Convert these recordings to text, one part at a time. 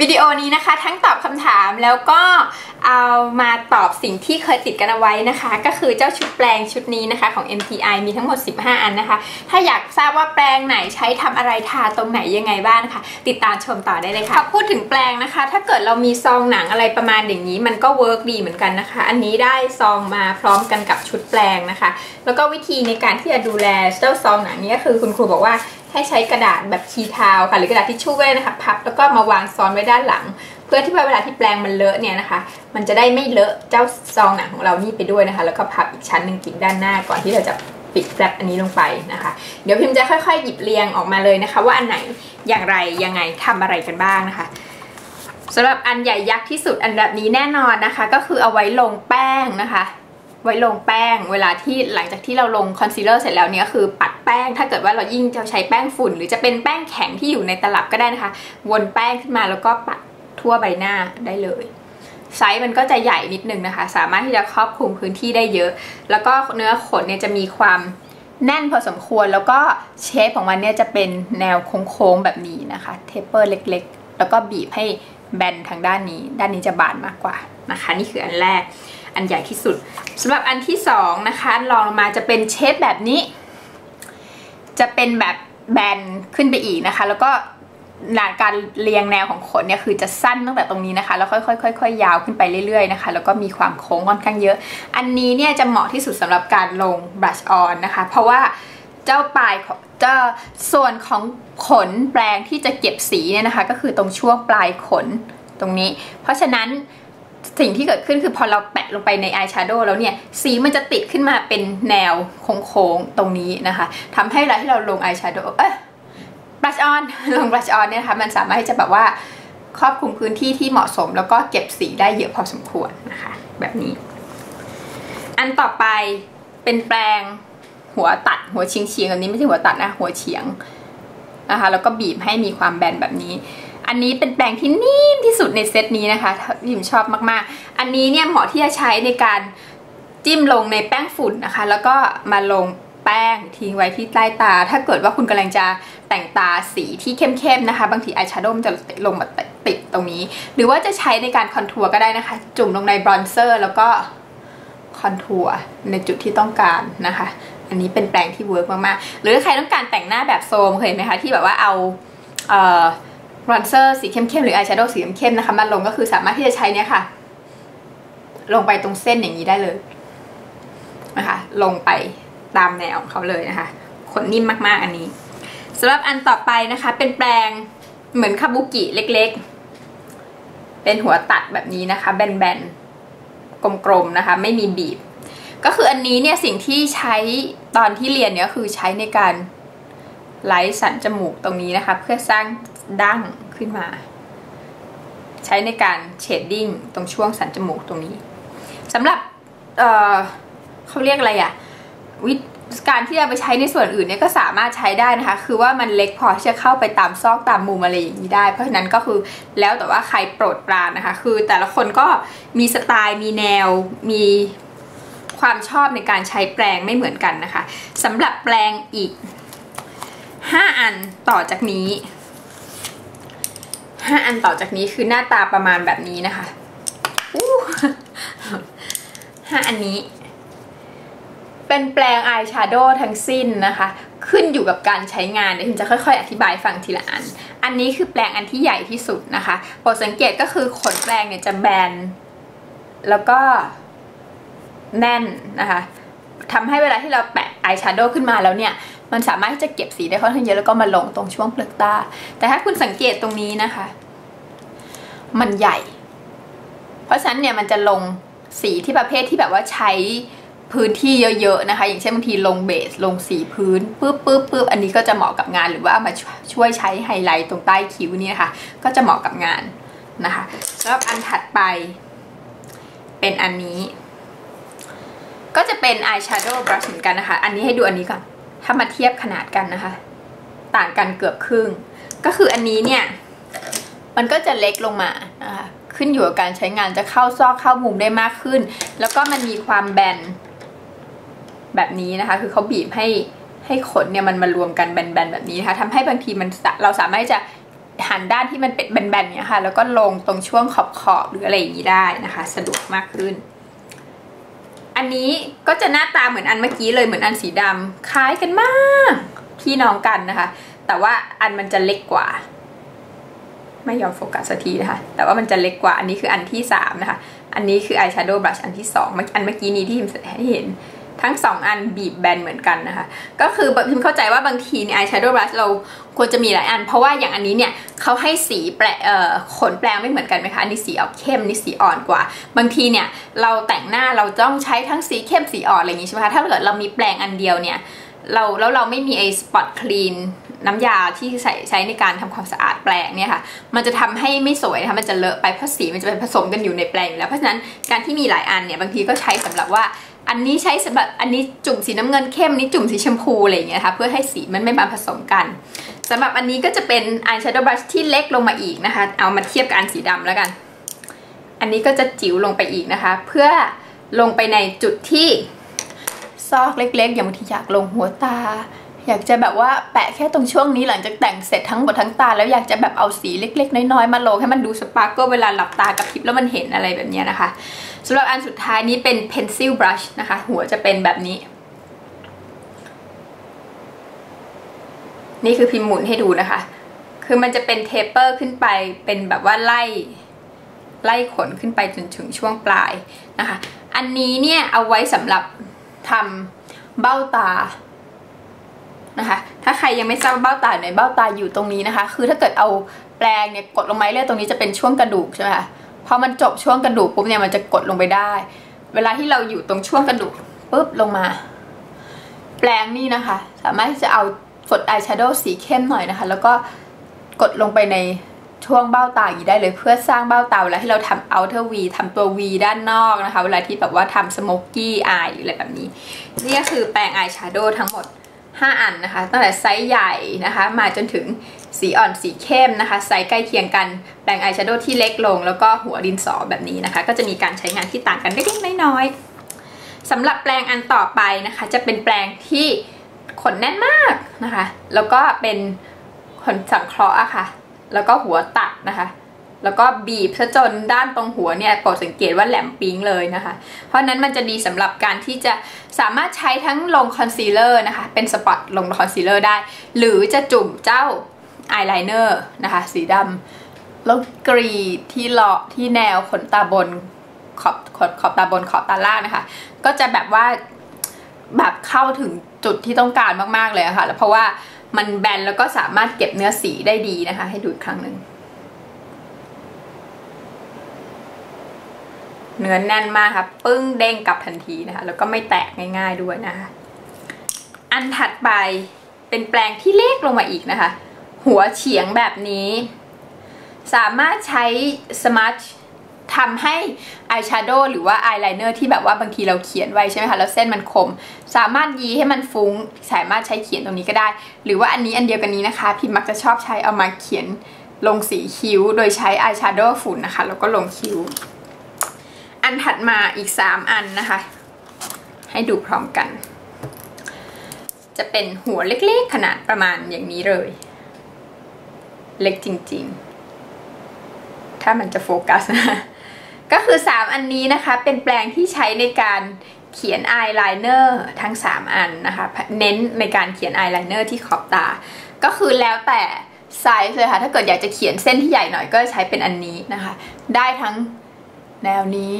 วิดีโอนี้นะคะ ทั้งตอบคำถามแล้วก็เอามาตอบสิ่งที่เคยติดกันเอาไว้นะคะ ก็คือเจ้าชุดแปลงชุดนี้นะคะของ MTI มีทั้งหมด 15 อันนะคะ ถ้าอยากทราบว่าแปลงไหนใช้ทำอะไรทาตรงไหนยังไงบ้างนะคะติดตามชมต่อได้เลยค่ะพอพูดถึงแปลงนะคะ ถ้าเกิดเรามีซองหนังอะไรประมาณอย่างนี้มันก็เวิร์กดีเหมือนกันนะคะ อันนี้ได้ซองมาพร้อมกันกับชุดแปลงนะคะ แล้วก็วิธีในการที่จะดูแลเจ้าซองหนังนี้ก็คือคุณครูบอกว่า ให้ใช้กระดาษแบบคีทาวค่ะหรือกระดาษทิชชู่ไว้นะคะพับแล้วก็มาวางซ้อนไว้ด้านหลัง เพื่อที่ว่าเวลาที่แปลงมันเลอะเนี่ยนะคะ มันจะได้ไม่เลอะเจ้าซองหนังของเรานี่ไปด้วยนะคะ แล้วก็พับอีกชั้นหนึ่งปิดด้านหน้าก่อนที่เราจะปิดแฟลปอันนี้ลงไปนะคะ เดี๋ยวพิมจะค่อยๆ หยิบเรียงออกมาเลยนะคะ ว่าอันไหนอย่างไรยังไงทำอะไรกันบ้างนะคะสำหรับอันใหญ่ยักษ์ที่สุดอันแบบนี้แน่นอนนะคะ ก็คือเอาไว้ลงแป้งนะคะ ไว้ลงแป้ง เวลาที่หลังจากที่เราลงคอนซีลเลอร์เสร็จแล้วเนี่ยคือปัดแป้ง ถ้าเกิดว่าเรายิ่งจะใช้แป้งฝุ่น หรือจะเป็นแป้งแข็งที่อยู่ในตลับก็ได้นะคะ วนแป้งขึ้นมาแล้วก็ปัดทั่วใบหน้าได้เลยไซส์มันก็จะใหญ่นิดนึงนะคะ สามารถที่จะครอบคลุมพื้นที่ได้เยอะ แล้วก็เนื้อขนเนี่ยจะมีความแน่นพอสมควรแล้วก็เชฟของมันเนี่ยจะเป็นแนวโค้งๆแบบนี้นะคะ เทปเปอร์เล็กๆ แล้วก็บีบให้แบนทางด้านนี้ ด้านนี้จะบานมากกว่านะคะ นี่คืออันแรก อันใหญ่ที่สุดสำหรับอันที่สองนะคะลองลงมาจะเป็นเชฟแบบนี้ จะเป็นแบบแบนขึ้นไปอีกนะคะ แล้วก็หลังการเรียงแนวของขนเนี่ยคือจะสั้นตั้งแต่ตรงนี้นะคะ แล้วค่อยๆค่อยๆยาวขึ้นไปเรื่อยๆนะคะ แล้วก็มีความโค้งค่อนข้างเยอะ อันนี้เนี่ยจะเหมาะที่สุดสำหรับการลง brush on นะคะ เพราะว่าเจ้าปลายของเจ้าส่วนของขนแปลงที่จะเก็บสีเนี่ยนะคะ ก็คือตรงช่วงปลายขนตรงนี้ เพราะฉะนั้น สิ่งที่เกิดขึ้นคือพอเราแปะลงไปในอายแชโดว์แล้วเนี่ย สีมันจะติดขึ้นมาเป็นแนวโค้งๆตรงนี้นะคะทำให้เวลาที่เราลงอายแชโดว์เอ๊ะ brush on ลง brush on เนี่ยนะคะมันสามารถที่จะแบบว่าครอบคลุมพื้นที่ที่เหมาะสม แล้วก็เก็บสีได้เยอะพอสมควรนะคะแบบนี้ อันต่อไปเป็นแปลงหัวตัดหัวเฉียงเฉียงอันนี้ไม่ใช่หัวตัดนะหัวเฉียงนะคะแล้วก็บีบให้มีความแบนแบบนี้ อันนี้เป็นแปลงที่นิ่มที่สุดในเซตนี้นะคะที่ผมชอบมากๆ อันนี้เนี่ยเหมาะที่จะใช้ในการจิ้มลงในแป้งฝุ่นนะคะ แล้วก็มาลงแป้งทิ้งไว้ที่ใต้ตา ถ้าเกิดว่าคุณกำลังจะแต่งตาสีที่เข้มๆนะคะ บางทีอายแชโดว์มันจะลงมาติดตรงนี้ หรือว่าจะใช้ในการคอนทัวร์ก็ได้นะคะ จุ่มลงในบรอนเซอร์ แล้วก็คอนทัวร์ในจุดที่ต้องการนะคะ อันนี้เป็นแปรงที่เวิร์กมากๆ หรือใครต้องการแต่งหน้าแบบโซมเคยเห็นไหมคะที่แบบว่าเอาเอ่อ บรอนเซอร์สีเข้มๆหรืออายแชโดว์สีเข้มๆนะคะมาลงก็คือสามารถที่จะใช้เนี้ยค่ะ ลงไปตรงเส้นอย่างนี้ได้เลยนะคะลงไปตามแนวของเขาเลยนะคะขนนิ่มมากๆอันนี้สำหรับอันต่อไปนะคะ เป็นแปลงเหมือนคาบุกิเล็กๆ เป็นหัวตัดแบบนี้นะคะ แบนๆกลมๆนะคะ ไม่มีบีบ ก็คืออันนี้เนี่ยสิ่งที่ใช้ตอนที่เรียนเนี่ยคือใช้ในการไล่สันจมูกตรงนี้นะคะ เพื่อสร้าง ดั้งขึ้นมา ใช้ในการเชดดิ้งตรงช่วงสันจมูกตรงนี้สำหรับเเขาเรียกอะไรอะวิการที่จะไปใช้ในส่วนอื่นเนี่ยก็สามารถใช้ได้นะคะ คือว่ามันเล็กพอที่จะเข้าไปตามซอกตามมุมอะไรอย่างนี้ได้ เพราะฉะนั้นก็คือแล้วแต่ว่าใครโปรดปรานนะคะ คือแต่ละคนก็มีสไตล์มีแนวมีความชอบในการใช้แปรงไม่เหมือนกันนะคะสำหรับแปรงอีก 5 อันต่อจากนี้ 5 อันต่อจากนี้คือหน้าตาประมาณแบบนี้นะคะอู้ห้าอันนี้ เป็นแปลงอายแชโดว์ทั้งสิ้นนะคะ ขึ้นอยู่กับการใช้งานเดี๋ยวผมจะค่อยๆ อธิบายฟังทีละอัน อันนี้คือแปลงอันที่ใหญ่ที่สุดนะคะโปรดสังเกตก็คือขนแปลงเนี่ยจะแบน แล้วก็แน่นนะคะทำให้เวลาที่เราแปะอายแชโดว์ขึ้นมาแล้วเนี่ย มันสามารถที่จะเก็บสีได้ค่อนข้างเยอะแล้วก็มาลงตรงช่วงเปลือกตา แต่ถ้าคุณสังเกตตรงนี้นะคะ มันใหญ่ เพราะฉะนั้นเนี่ยมันจะลงสีที่ประเภทที่แบบว่าใช้พื้นที่เยอะๆนะคะ อย่างเช่นบางทีลงเบสลงสีพื้นปึ๊บปึ๊บปึ๊บอันนี้ก็จะเหมาะกับงานหรือว่ามาช่วยใช้ไฮไลท์ตรงใต้คิ้วนี่นะคะก็จะเหมาะกับงานนะคะแล้วอันถัดไป เป็นอันนี้ ก็จะเป็นอายแชโดว์บรัชเหมือนกันนะคะ อันนี้ให้ดูอันนี้ก่อน ถ้ามาเทียบขนาดกันนะคะ ต่างกันเกือบครึ่ง ก็คืออันนี้เนี่ย มันก็จะเล็กลงมานะคะขึ้นอยู่กับการใช้งานจะเข้าซอกเข้ามุมได้มากขึ้น แล้วก็มันมีความแบนแบบนี้นะคะ คือเขาบีบให้ให้ขนเนี่ยมันมารวมกันแบนๆแบบนี้นะคะทำให้บางทีมันเราสามารถจะหันด้านที่มันเป็นแบนๆเนี่ยค่ะ แล้วก็ลงตรงช่วงขอบขอบหรืออะไรอย่างนี้ได้นะคะ สะดวกมากขึ้น อันนี้ก็จะหน้าตาเหมือนอันเมื่อกี้เลยเหมือนอันสีดำคล้ายกันมากพี่น้องกันนะคะ แต่ว่าอันมันจะเล็กกว่า ไม่ยอมโฟกัสสักทีนะคะ แต่ว่ามันจะเล็กกว่าอันนี้คืออันที่สามนะคะ อันนี้คืออายแชโดว์บลัชอันที่สองอันเมื่อกี้นี้ที่พิมให้เห็น ทั้งสองอันบีบแบนเหมือนกันนะคะ ก็คือพิมเข้าใจว่าบางทีในอายแชโดว์บลัชเราควรจะมีหลายอัน เพราะว่าอย่างอันนี้เนี่ยเขาให้สีแปลเอ่อขนแปลงไม่เหมือนกันไหมคะ อันนี้สีออกเข้มนี่สีอ่อนกว่า บางทีเนี่ยเราแต่งหน้าเราต้องใช้ทั้งสีเข้มสีอ่อนอะไรอย่างนี้ใช่ไหมคะ ถ้าเกิดเรามีแปลงอันเดียวเนี่ยเราแล้วเราไม่มีไอ้สปอตคลีนน้ำยาที่ใช้ใช้ในการทำความสะอาดแปลงเนี่ยค่ะ มันจะทำให้ไม่สวยนะคะมันจะเลอะไปเพราะสีมันจะเป็นผสมกันอยู่ในแปลงแล้วเพราะฉะนั้นการที่มีหลายอันเนี่ยบางทีก็ใช้สำหรับว่า อันนี้ใช้สำหรับอันนี้จุ่มสีน้ำเงินเข้มนี้จุ่มสีชมพูอะไรอย่างเงี้ยค่ะเพื่อให้สีมันไม่มาผสมกันสำหรับอันนี้ก็จะเป็นอายแชโดว์บรัชที่เล็กลงมาอีกนะคะ เอามาเทียบกับอันสีดำแล้วกัน อันนี้ก็จะจิ๋วลงไปอีกนะคะ เพื่อลงไปในจุดที่ซอกเล็ก ๆ อย่างบางทีอยากลงหัวตา อยากจะแบบว่าแปะแค่ตรงช่วงนี้หลังจากแต่งเสร็จทั้งหมดทั้งตา แล้วอยากจะแบบเอาสีเล็ก ๆ น้อยๆมาลงให้มันดูสปาร์กเกเวลาหลับตากระพริบแล้วมันเห็นอะไรแบบนี้นะคะ สำหรับอันสุดท้ายนี้เป็น pencil brush นะคะ หัวจะเป็นแบบนี้ นี่คือพิมพ์หมุนให้ดูนะคะ คือมันจะเป็นเทปเปอร์ขึ้นไปเป็นแบบว่าไล่ ไล่ขนขึ้นไปจนถึงช่วงปลายนะคะ อันนี้เนี่ยเอาไว้สำหรับทำเบ้าตานะคะถ้าใครยังไม่ทราบเบ้าตาในเบ้าตาอยู่ตรงนี้นะคะ คือถ้าเกิดเอาแปรงเนี่ยกดลงมาเรื่อยตรงนี้จะเป็นช่วงกระดูกใช่ไหมคะ พอมันจบช่วงกระดูกปุ๊บเนี่ยมันจะกดลงไปได้ เวลาที่เราอยู่ตรงช่วงกระดูกปุ๊บลงมา แปรงนี่นะคะ สามารถที่จะเอากดอายแชโดว์สีเข้มหน่อยนะคะ แล้วก็กดลงไปในช่วงเบ้าตาอย่างนี้ได้เลยเพื่อสร้างเบ้าตาเวลาที่เราทำ outer V ทำตัว V ด้านนอกนะคะ เวลาที่แบบว่าทำ smoky eye อะไรแบบนี้ นี่ก็คือแปรงอายแชโดว์ทั้งหมด 5 อันนะคะ ตั้งแต่ไซส์ใหญ่นะคะ มาจนถึงสีอ่อนสีเข้มนะคะ ไซส์ใกล้เคียงกันแปรงอายแชโดว์ที่เล็กลง แล้วก็หัวดินสอแบบนี้นะคะ ก็จะมีการใช้งานที่ต่างกันเล็กๆน้อยๆสำหรับแปรงอันต่อไปนะคะ จะเป็นแปรงที่ขนแน่นมากนะคะ แล้วก็เป็นขนสังเคราะห์อะค่ะ แล้วก็หัวตัดนะคะ แล้วก็บีบซะจนด้านตรงหัวเนี่ยโปรดสังเกตว่าแหลมปิ๊งเลยนะคะ เพราะนั้นมันจะดีสำหรับการที่จะสามารถใช้ทั้งลงคอนซีลเลอร์นะคะ เป็นสปอตลงคอนซีลเลอร์ได้ หรือจะจุ่มเจ้าอายไลเนอร์นะคะ สีดำแล้วกรีดที่เลาะที่แนวขนตาบนขอบขอบขอบตาบนขอบตาล่างนะคะ ก็จะแบบว่าแบบเข้าถึงจุดที่ต้องการมากๆเลยะค่ะแล้วเพราะว่ามันแบนแล้วก็สามารถเก็บเนื้อสีได้ดีนะคะ ให้ดูอีกครั้งหนึ่ง เนื้อแน่นมากค่ะปึ้งเด้งกลับทันทีนะคะ แล้วก็ไม่แตกง่าย ๆด้วยนะคะ อันถัดไปเป็นแปลงที่เล็กลงมาอีกนะคะ หัวเฉียงแบบนี้ สามารถใช้สมาร์ททำให้อายแชโดว์หรือว่าอายไลเนอร์ที่แบบว่าบางทีเราเขียนไว้ใช่ไหมคะแล้วเส้นมันคม สามารถยีให้มันฟุง้ง สามารถใช้เขียนตรงนี้ก็ได้ หรือว่าอันนี้อันเดียวกันนี้นะคะพิมมักจะชอบใช้เอามาเขียนลงสีคิ้ว โดยใช้อายแชโดว์ฝุ่นนะคะ แล้วก็ลงคิ้ว อันถัดมาอีก 3 อันนะคะ ให้ดูพร้อมกัน จะเป็นหัวเล็กๆ ขนาดประมาณอย่างนี้เลย เล็กจริงๆ ถ้ามันจะโฟกัสนะก็คือ 3 อันนี้นะคะ เป็นแปลงที่ใช้ในการเขียนอายไลเนอร์ทั้ง 3 อันนะคะ เน้นในการเขียนอายไลเนอร์ที่ขอบตา ก็คือแล้วแต่ไซส์เลยค่ะ ถ้าเกิดอยากจะเขียนเส้นที่ใหญ่หน่อยก็ใช้เป็นอันนี้นะคะ ได้ทั้ง แนวนี้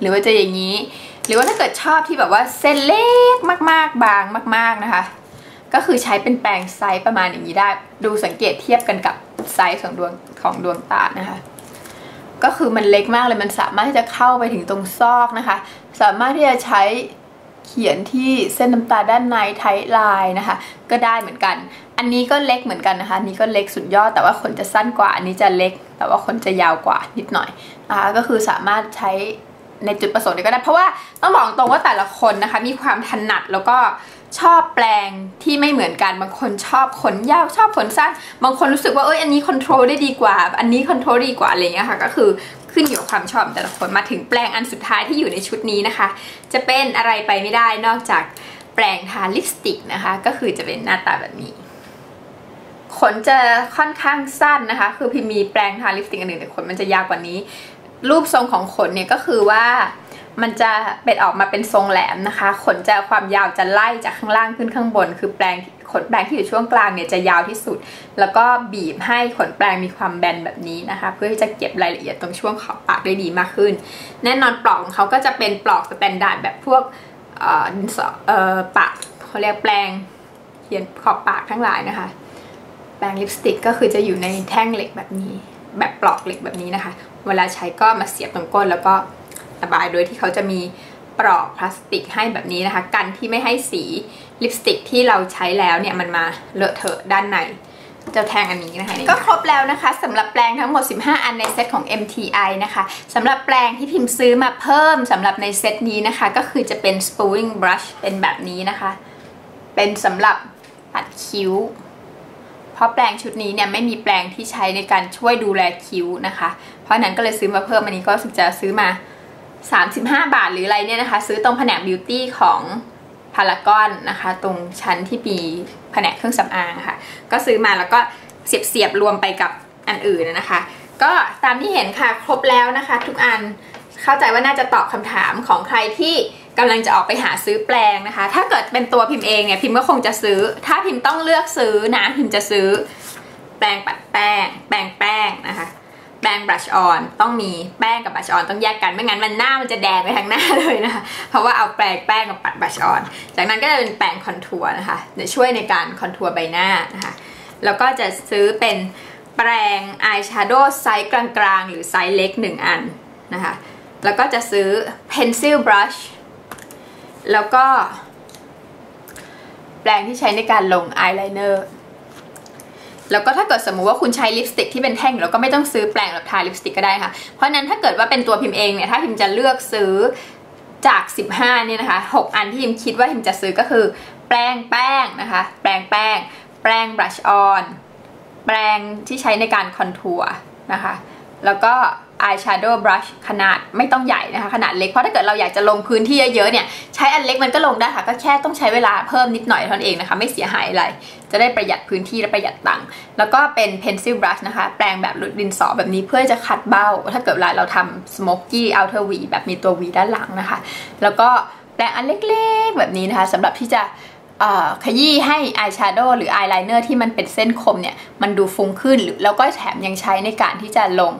หรือว่าจะอย่างนี้ หรือว่าถ้าเกิดชอบที่แบบว่าเส้นเล็กมากๆ บางมาก ๆนะคะ ก็คือใช้เป็นแปลงไซส์ประมาณอย่างนี้ได้ ดูสังเกตเทียบกันกับไซส์ของดวงของดวงตานะคะ ก็คือมันเล็กมากเลยมันสามารถที่จะเข้าไปถึงตรงซอกนะคะ สามารถที่จะใช้เขียนที่เส้นน้ำตาด้านในไทไลน์นะคะ ก็ได้เหมือนกัน อันนี้ก็เล็กเหมือนกันนะคะนี้ก็เล็กสุดยอด แต่ว่าขนจะสั้นกว่า อันนี้จะเล็ก แต่ว่าขนจะยาวกว่านิดหน่อยนะคะก็คือสามารถใช้ในจุดประสงค์นี้ก็ได้ เพราะว่าต้องบอกตรงว่าแต่ละคนนะคะ มีความถนัดแล้วก็ชอบแปลงที่ไม่เหมือนกันบางคนชอบขนยาวชอบขนสั้น บางคนรู้สึกว่าเอ้ยอันนี้คอนโทรลได้ดีกว่า อันนี้คอนโทรลดีกว่าอะไรเงี้ยค่ะ ก็คือขึ้นอยู่กับความชอบแต่ละคนมาถึงแปลงอันสุดท้ายที่อยู่ในชุดนี้นะคะ จะเป็นอะไรไปไม่ได้นอกจากแปลงทาลิปสติกนะคะ ก็คือจะเป็นหน้าตาแบบนี้ ขนจะค่อนข้างสั้นนะคะ คือพิมมีแปรงทาลิปสติกอันอื่นแต่ขนมันจะยาวกว่านี้ รูปทรงของขนเนี่ยก็คือว่ามันจะเป็นออกมาเป็นทรงแหลมนะคะ ขนจะความยาวจะไล่จากข้างล่างขึ้นข้างบน คือแปรงขนแปรงที่อยู่ช่วงกลางเนี่ยจะยาวที่สุด แล้วก็บีบให้ขนแปรงมีความแบนแบบนี้นะคะ เพื่อที่จะเก็บรายละเอียดตรงช่วงขอบปากได้ดีมากขึ้น แน่นอนปลอกของเขาก็จะเป็นปลอกสแตนดาร์ดแบบพวกดินสอเอ่อปากเขาเรียกแปรงเขียนขอบปากทั้งหลายนะคะ ปรงลิปสติกก็คือจะอยู่ในแท่งเหล็กแบบนี้ แบบปลอกเหล็กแบบนี้นะคะ เวลาใช้ก็มาเสียบตรงก้นแล้วก็ระบายโดยที่เขาจะมีปลอกพลาสติกให้แบบนี้นะคะ กันที่ไม่ให้สีลิปสติกที่เราใช้แล้วเนี่ยมันมาเลอะเทอะด้านในเจ้าแทงอันนี้นะคะก็ครบแล้วนะคะสำหรับแปรงทั้งหมด 15 อันในเซตของ MTI นะคะสำหรับแปรงที่พิมพ์ซื้อมาเพิ่มสำหรับในเซตนี้นะคะ ก็คือจะเป็น spooling brush เป็นแบบนี้นะคะ เป็นสำหรับปัดคิ้ว เพราะแปรงชุดนี้เนี่ยไม่มีแปรงที่ใช้ในการช่วยดูแลคิ้วนะคะ เพราะนั้นก็เลยซื้อมาเพิ่มอันนี้ก็สึกจะซื้อมา 35 บาทหรืออะไรเนี่ยนะคะ ซื้อตรงแผนกบิวตี้ของพารากอนนะคะ ตรงชั้นที่มีแผนกเครื่องสำอางค่ะ ก็ซื้อมาแล้วก็เสียบเสียบรวมไปกับอันอื่นนะคะ ก็ตามที่เห็นค่ะครบแล้วนะคะ ทุกอันเข้าใจว่าน่าจะตอบคำถามของใครที่ กำลังจะออกไปหาซื้อแปลงนะคะ ถ้าเกิดเป็นตัวพิมพ์เองเนี่ยพิมพ์ก็คงจะซื้อ ถ้าพิมพ์ต้องเลือกซื้อนะพิมพ์จะซื้อ แปรงปัดแป้งแปรงแป้งนะคะแปรงบลัชออนต้องมีแป้งกับบลัชออนต้องแยกกันไม่งั้นมันหน้ามันจะแดงไปทั้งหน้าเลยนะคะเพราะว่าเอาแปรงแป้งกับปัดบลัชออนจากนั้นก็จะเป็นแปรงคอนทัวร์นะคะจะช่วยในการคอนทัวร์ใบหน้านะคะแล้วก็จะซื้อเป็นแปรงอายแชโดว์ไซส์กลางๆ หรือไซส์เล็ก 1 อันนะคะแล้วก็จะซื้อ pencil brush แล้วก็ แปรงที่ใช้ในการลงอายไลเนอร์แล้วก็ถ้าเกิดสมมุติว่าคุณใช้ลิปสติกที่เป็นแท่งแล้วก็ไม่ต้องซื้อแปรงแบบทาลิปสติกก็ได้ค่ะ เพราะนั้นถ้าเกิดว่าเป็นตัวพิมพ์เองเนี่ยถ้าพิมจะเลือกซื้อจาก 15เนี่ยนะคะ 6 อันที่พิมคิดว่าพิมจะซื้อก็คือ แปรงแป้งนะคะ แปรงแป้ง แปรงบลัชออน แปรงที่ใช้ในการคอนทัวร์นะคะ แล้วก็ อายแชโดว์บรัชขนาดไม่ต้องใหญ่นะคะ ขนาดเล็ก เพราะถ้าเกิดเราอยากจะลงพื้นที่เยอะๆเนี่ย ใช้อันเล็กมันก็ลงได้ค่ะ ก็แค่ต้องใช้เวลาเพิ่มนิดหน่อยเท่านั้นเองนะคะ ไม่เสียหายอะไร จะได้ประหยัดพื้นที่และประหยัดตังค์ แล้วก็เป็น pencil brush นะคะ แปรงแบบดินสอแบบนี้เพื่อจะขัดเบ้า ถ้าเกิดเวลาเราทำ smoky outer V แบบมีตัว V ด้านหลังนะคะ แล้วก็แปรงอันเล็กๆแบบนี้นะคะสำหรับที่จะขยี้ให้อายแชโดว์หรืออายไลเนอร์ที่มันเป็นเส้นคมเนี่ย มันดูฟุ้งขึ้นหรือแล้วก็แถมยังใช้ในการที่จะลง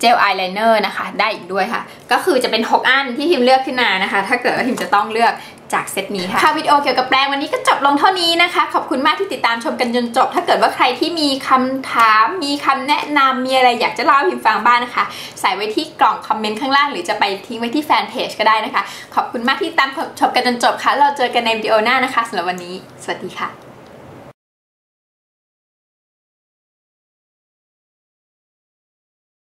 เจลอายไลเนอร์นะคะ ได้อีกด้วยค่ะ ก็คือจะเป็น 6 อันที่พิมเลือกขึ้นมานะคะ ถ้าเกิดว่าพิมจะต้องเลือกจากเซตนี้ค่ะ ค่ะวิดีโอเกี่ยวกับแปลงวันนี้ก็จบลงเท่านี้นะคะ ขอบคุณมากที่ติดตามชมกันจนจบ ถ้าเกิดว่าใครที่มีคำถาม มีคำแนะนำมีอะไรอยากจะเล่าพิมฟังบ้างนะคะ ใส่ไว้ที่กล่องคอมเมนต์ข้างล่าง หรือจะไปทิ้งไว้ที่แฟนเพจก็ได้นะคะ ขอบคุณมากที่ตามชมกันจนจบค่ะ เราเจอกันในวิดีโอหน้านะคะสำหรับวันนี้ สวัสดีค่ะ